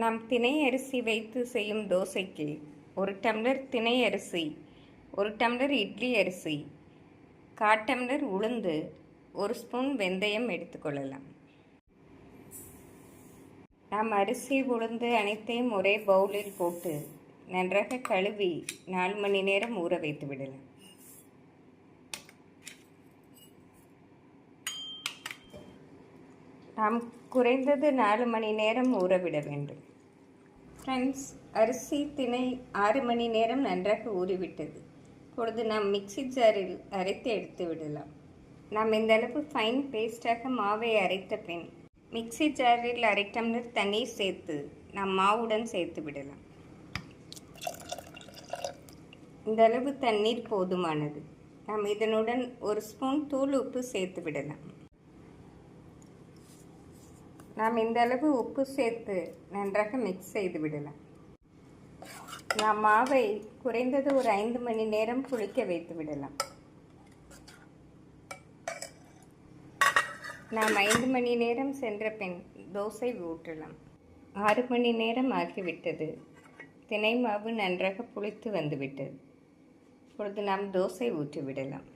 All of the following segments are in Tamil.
நாம் திணை அரிசி வைத்து செய்யும் தோசைக்கு ஒரு டம்ளர் திணை அரிசி ஒரு டம்ளர் இட்லி அரிசி கா டம்ளர் உளுந்து ஒரு ஸ்பூன் வெந்தயம் எடுத்துக்கொள்ளலாம் நாம் அரிசி உளுந்து அனைத்தையும் ஒரே பவுலில் போட்டு நன்றாக கழுவி நாலு மணி நேரம் ஊற வைத்து விடலாம். நாம் குறைந்தது நாலு மணி நேரம் ஊற விட வேண்டும். ஃப்ரெண்ட்ஸ் அரிசி திணை ஆறு மணி நேரம் நன்றாக ஊறிவிட்டது. இப்பொழுது நாம் மிக்ஸி ஜாரில் அரைத்து எடுத்து விடலாம். நாம் இந்த அளவு ஃபைன் பேஸ்டாக மாவை அரைத்த பின் மிக்ஸி ஜாரில் அரை டம்ளர் தண்ணீர் சேர்த்து நாம் மாவுடன் சேர்த்து விடலாம். இந்த அளவு தண்ணீர் போதுமானது. நாம் இதனுடன் ஒரு ஸ்பூன் தூள் உப்பு சேர்த்து விடலாம். நாம் இந்த அளவு உப்பு சேர்த்து நன்றாக மிக்ஸ் செய்து விடலாம். நாம் மாவை குறைந்தது ஒரு ஐந்து மணி நேரம் புளிக்க வைத்து விடலாம். நாம் ஐந்து மணி நேரம் சென்ற பின் தோசை ஊற்றலாம். ஆறு மணி நேரம் ஆகிவிட்டது. தினை மாவு நன்றாக புளித்து வந்துவிட்டது. இப்பொழுது நாம் தோசை ஊற்றி விடலாம்.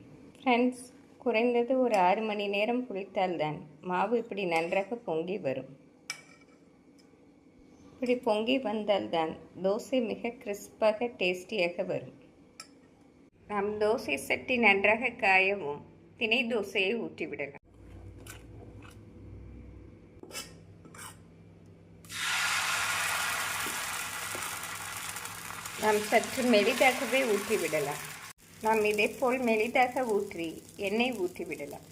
ஃப்ரெண்ட்ஸ் குறைந்தது ஒரு ஆறு மணி நேரம் புளித்தால்தான் மாவு இப்படி நன்றாக பொங்கி வரும். இப்படி பொங்கி வந்தால்தான் தோசை மிக கிறிஸ்பாக டேஸ்டியாக வரும். நாம் தோசை சட்டி நன்றாக காயவும் தினை தோசையை ஊற்றிவிடலாம். நாம் சற்று மெலிதாகவே ஊற்றிவிடலாம். நாம் இதே போல் மெலிதாக ஊற்றி எண்ணெய் ஊற்றி விடலாம்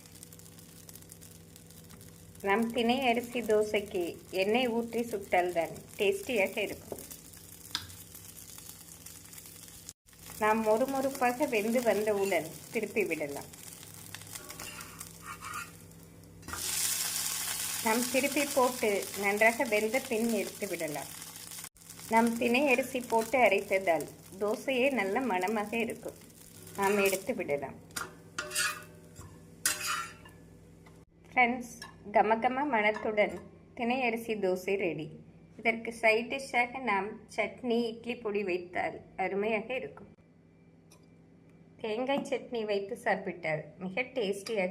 நம் திணை அரிசி தோசைக்கு எண்ணெய் ஊற்றி சுட்டால்தான் டேஸ்டியாக இருக்கும். நாம் மொறுமொறுப்பாக வெந்து வந்தவுடன் திருப்பி விடலாம் நாம் திருப்பி போட்டு நன்றாக வெந்த பின் எடுத்து விடலாம். நாம் திணை அரிசி போட்டு அரைத்ததால் தோசையே நல்ல மணமாக இருக்கும். நாம் எடுத்து விடலாம் ஃப்ரெண்ட்ஸ் கமகம மணத்துடன் தினை அரிசி தோசை ரெடி இதற்கு சைட் டிஷ்ஷாக நாம் சட்னி இட்லி பொடி வைத்தால் அருமையாக இருக்கும் தேங்காய் சட்னி வைத்து சாப்பிட்டால் மிக டேஸ்டியாக